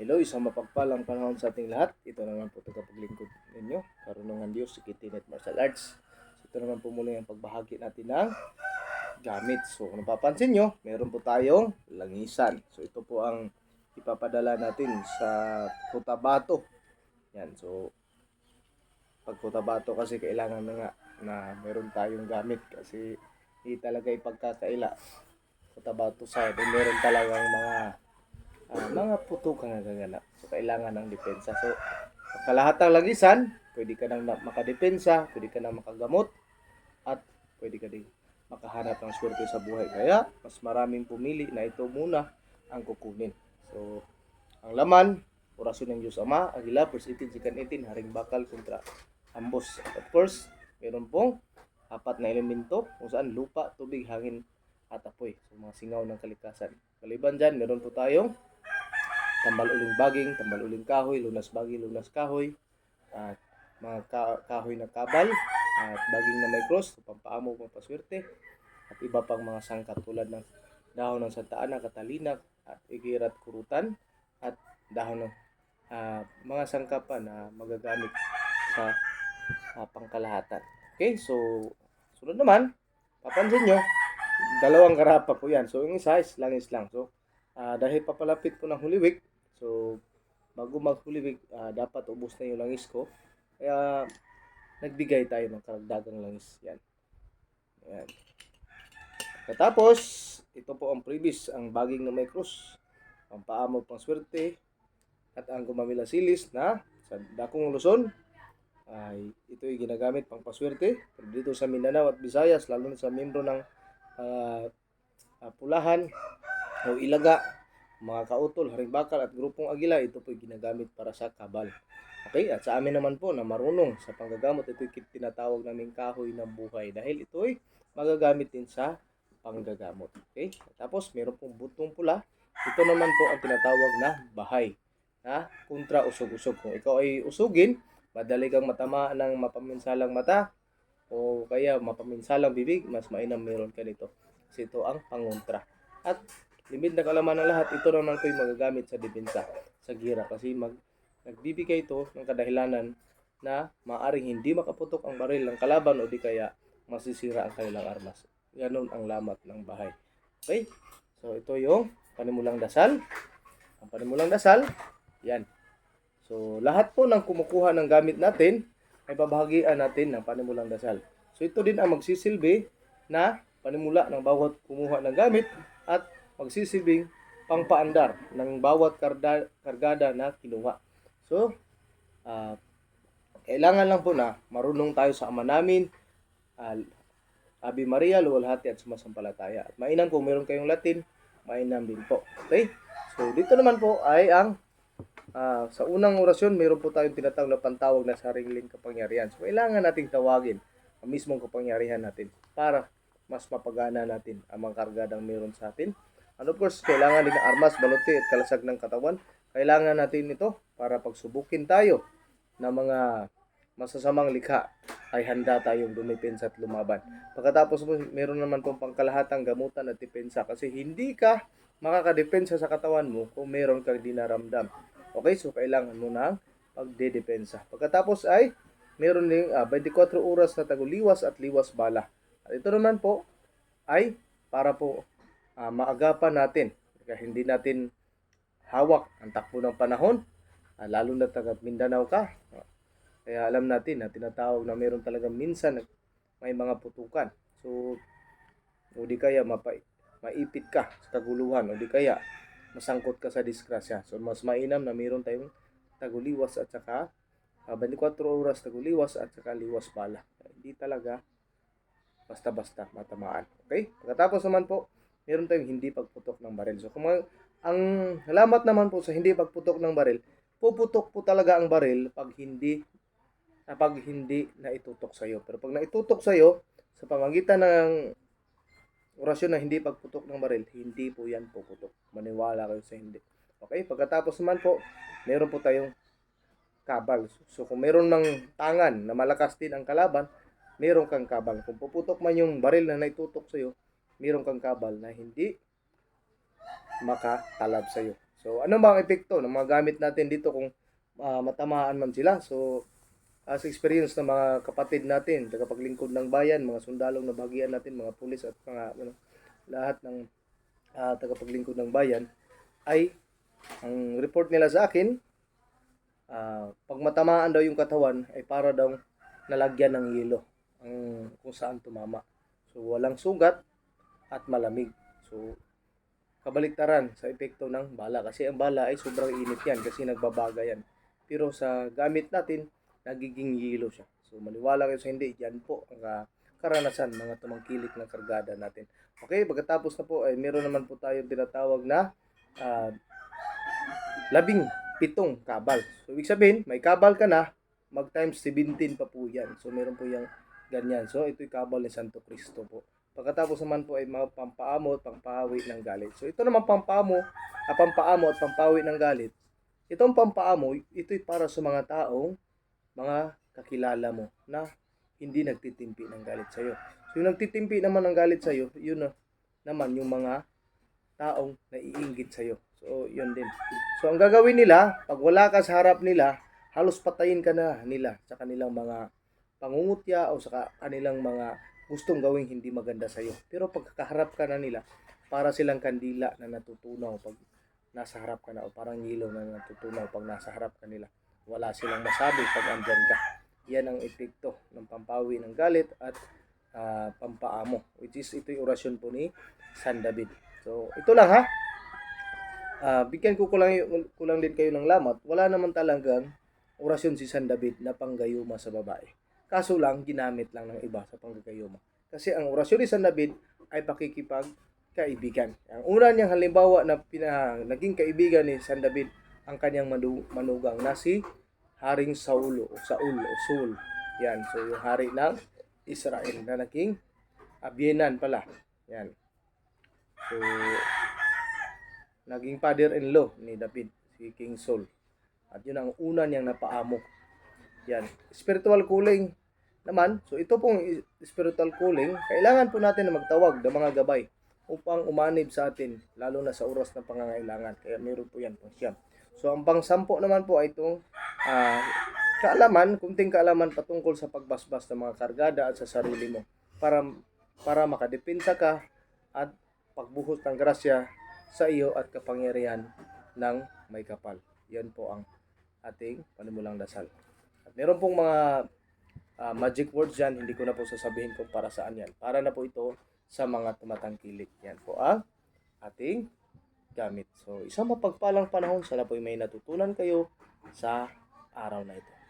Hello, isang mapagpalang panahon sa ating lahat. Ito naman po tagapaglingkod ninyo, Karunungan Diyos, si Kitinet Martial Arts. So, ito naman po muli ang pagbahagi natin ng gamit. So, kung napapansin nyo, meron po tayong langisan. So, ito po ang ipapadala natin sa Cotabato. Yan, so, pag Cotabato kasi kailangan na nga na meron tayong gamit kasi hindi talaga ipagkakaila. Cotabato eh, meron talagang mga ah, mga putukan na gaganap. So, kailangan ng depensa. So, kalahatang lagisan, pwede ka nang na- makadepensa, pwede ka nang makagamot, at pwede ka din makahanap ng swerte sa buhay. Kaya, mas maraming pumili na ito muna ang kukunin. So, ang laman, orasyon ng Diyos Ama, Agila, verse 18, Sikan 18, Haring Bakal kontra ambos. At of course, meron pong apat na elemento kung saan lupa, tubig, hangin, at apoy. So, mga singaw ng kalikasan. Kaliban dyan, meron po tayong tambal uling baging, tambal uling kahoy, lunas baging, lunas kahoy, at mga ka- kahoy na kabal, at baging na may cross, pampaamo, pampaswerte, at iba pang mga sangkap tulad ng dahon ng Santa Ana, Catalina, at igirat kurutan, at dahon ng ah, mga sangkapan na magagamit sa ah, pangkalahatan. Okay, so sunod naman, papansin nyo, dalawang karapa po yan. So yung isa is langis lang. So ah, dahil papalapit po ng Holy Week, so bago mag Holy Week, ah, dapat ubos na yung langis ko. Kaya nagbigay tayo ng karagdagang langis. Yan. Yan. Katapos, ito po ang previous, ang baging na may krus. Ang paamo pang swerte at ang gumamila silis na sa dakong Luzon ay ito ay ginagamit pang paswerte pero dito sa Mindanao at Visayas lalo na sa membro ng ah, ah, pulahan o ilaga mga kautol, haring bakal at grupong agila ito po ay ginagamit para sa kabal. Okay at sa amin naman po na marunong sa panggagamot ito ay tinatawag namin kahoy ng buhay dahil ito ay magagamit din sa panggagamot. Okay? Tapos meron pong butong pula. Ito naman po ang tinatawag na bahay na kontra usog-usog. Kung ikaw ay usugin madali kang matama ng mapaminsalang mata o kaya mapaminsalang bibig, mas mainam meron ka nito. Kasi ito ang pangontra. At limit na kalaman ng lahat, ito naman yung magagamit sa depensa, sa gira. Kasi mag, nagbibigay ito ng kadahilanan na maaring hindi makaputok ang baril ng kalaban o di kaya masisira ang kanilang armas. Ganon ang lamat ng bahay. Okay? So ito yung panimulang dasal. Ang panimulang dasal, yan. So, lahat po ng kumukuha ng gamit natin ay babahagian natin ng panimulang dasal. So, ito din ang magsisilbi na panimula ng bawat kumuha ng gamit at magsisilbing pangpaandar ng bawat karda, kargada na kinuha. So, ah, kailangan lang po na marunong tayo sa ama namin, ah, Ave Maria, luwalhati at sumasampalataya. At mainam kung meron kayong Latin, mainam din po. Okay? So, dito naman po ay ang Ah, sa unang orasyon, meron po tayong tinatawag na pantawag na sariling kapangyarihan. So, kailangan nating tawagin ang mismong kapangyarihan natin para mas mapagana natin ang mga kargadang meron sa atin. And of course, kailangan din ng armas, baluti at kalasag ng katawan. Kailangan natin ito para pagsubukin tayo ng mga masasamang likha ay handa tayong dumipensa at lumaban. Pagkatapos po, meron naman pong pangkalahatang gamutan at depensa kasi hindi ka makakadepensa sa katawan mo kung meron kang dinaramdam. Okay, so kailangan mo ng pagdedepensa. Pagkatapos ay meron ding ah, 24 oras na taguliwas at liwas bala. At ito naman po ay para po ah, maagapan natin. Kaya hindi natin hawak ang takbo ng panahon, ah, lalo na taga Mindanao ka. Kaya alam natin na tinatawag na meron talaga minsan may mga putukan. So, o di kaya mapa, maipit ka sa kaguluhan, o di kaya masangkot ka sa disgrasya. So, mas mainam na meron tayong taguliwas at saka ah, 24 oras taguliwas at saka liwas bala. Hindi talaga basta-basta matamaan. Okay? Pagkatapos naman po, meron tayong hindi pagputok ng baril. So, kung ang halamat naman po sa hindi pagputok ng baril, puputok po talaga ang baril pag hindi na pag hindi na itutok sa iyo. Pero pag naitutok sa iyo sa pamagitan ng orasyon na hindi pagputok ng baril, hindi po yan puputok. Maniwala kayo sa hindi. Okay? Pagkatapos naman po, meron po tayong kabal. So kung meron ng tangan na malakas din ang kalaban, meron kang kabal. Kung puputok man yung baril na naitutok sa iyo, meron kang kabal na hindi makatalab sa iyo. So, ano ba ang epekto ng mga gamit natin dito kung ah, matamaan man sila? So, as experience ng mga kapatid natin, tagapaglingkod ng bayan, mga sundalong na bagian natin, mga pulis at mga ano, lahat ng ah, tagapaglingkod ng bayan, ay ang report nila sa akin, ah, pag matamaan daw yung katawan, ay para daw nalagyan ng yelo ang kung saan tumama. So, walang sugat at malamig. So, kabaliktaran sa epekto ng bala. Kasi ang bala ay sobrang init yan kasi nagbabaga yan. Pero sa gamit natin, nagiging yelo siya. So, maniwala kayo sa hindi, yan po ang ah, karanasan mga tumangkilik ng kargada natin. Okay, pagkatapos na po, ay meron naman po tayong tinatawag na ah, labing pitong kabal. So, ibig sabihin, may kabal ka na, mag times 17 pa po yan. So, meron po yung ganyan. So, ito'y kabal ni Santo Cristo po. Pagkatapos naman po ay mga pampaamo at pampahawi ng galit. So, ito naman pampaamo, ah, pampaamo at pampahawi ng galit. Itong pampaamo, ito'y para sa mga taong mga kakilala mo na hindi nagtitimpi ng galit sa'yo. So, yung nagtitimpi naman ng galit sa'yo, yun na, naman yung mga taong naiinggit sa'yo. So, yun din. So, ang gagawin nila, pag wala ka sa harap nila, halos patayin ka na nila sa kanilang mga pangungutya o sa kanilang mga gustong gawing hindi maganda sa'yo. Pero pagkakaharap ka na nila, para silang kandila na natutunaw pag nasa harap ka na o parang ilaw na natutunaw pag nasa harap ka nila. Wala silang masabi pag andyan ka. Yan ang epekto ng pampawi ng galit at ah, pampaamo. Which is ito yung orasyon po ni San David. So, ito lang ha. Ah, bigyan ko kulang, kulang din kayo ng lamat. Wala naman talagang orasyon si San David na panggayuma sa babae. Kaso lang, ginamit lang ng iba sa panggayuma. Kasi ang orasyon ni San David ay pakikipag kaibigan. Ang una niyang halimbawa na pina, naging kaibigan ni San David ang kanyang manu- manugang na si Haring Saulo o Saul o Saul. Yan, so yung hari ng Israel na naging abyenan pala. Yan. So, naging father-in-law ni David, si King Saul. At yun ang una niyang napaamo. Yan. Spiritual calling naman. So ito pong spiritual calling, kailangan po natin na magtawag ng mga gabay upang umanib sa atin, lalo na sa oras ng pangangailangan. Kaya meron po yan pang siyam. So ang pang-sampo naman po ay itong ah, kaalaman, kunting kaalaman patungkol sa pagbasbas ng mga kargada at sa sarili mo para para makadepensa ka at pagbuhos ng grasya sa iyo at kapangyarihan ng may kapal. Yan po ang ating panimulang dasal. At meron pong mga ah, magic words dyan, hindi ko na po sasabihin kung para saan yan. Para na po ito sa mga tumatangkilik. Yan po ang ating gamit. So, isang mapagpalang panahon. Sana po may natutunan kayo sa araw na ito.